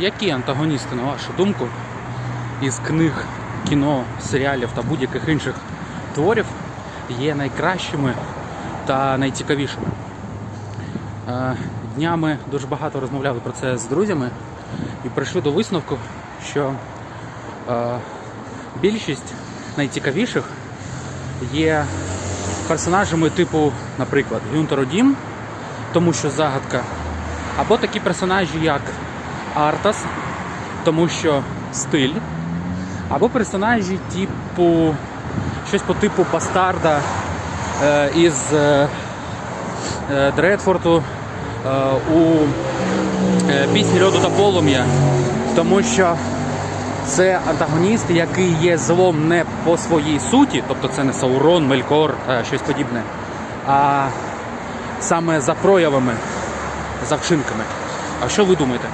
Які антагоністи, на вашу думку, із книг, кіно, серіалів та будь-яких інших творів є найкращими та найцікавішими? Е, Днями дуже багато розмовляли про це з друзями і прийшли до висновку, що е, більшість найцікавіших є персонажами типу, наприклад, Гюнтер Одім, тому що загадка, або такі персонажі, як Артас, тому що стиль, або персонажі типу щось по типу Бастарда е, із е, е, Дредфорту е, у е, пісні Льоду та полум'я, тому що це антагоніст, який є злом не по своїй суті, тобто це не Саурон, Мелькор та щось подібне, а саме за проявами, за вчинками. А що ви думаєте?